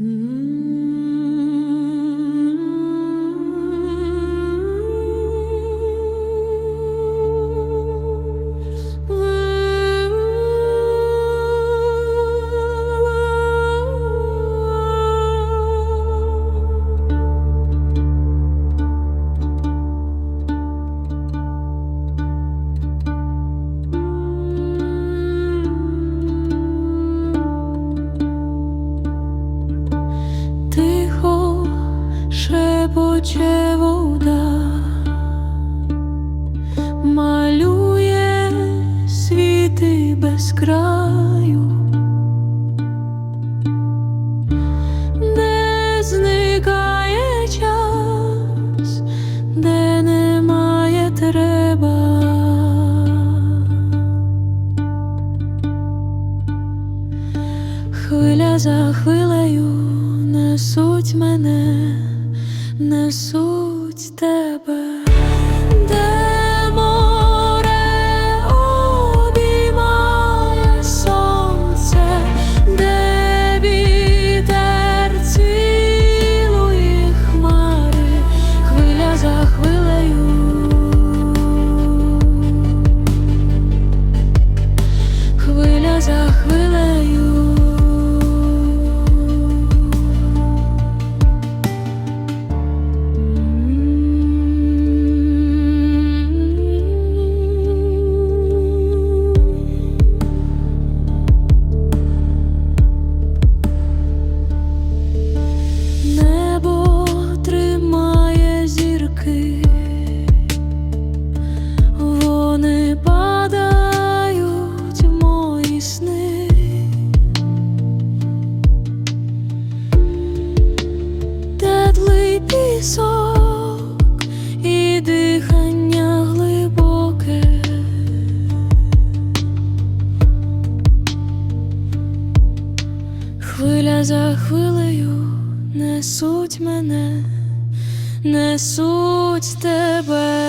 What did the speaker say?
Mm-hmm. Шепоче вода, малює світи без краю, де зникає час, де немає треба. Хвиля за хвилею несуть мене, несуть тебе, пісок і дихання глибоке. Хвиля за хвилею несуть мене, несуть тебе.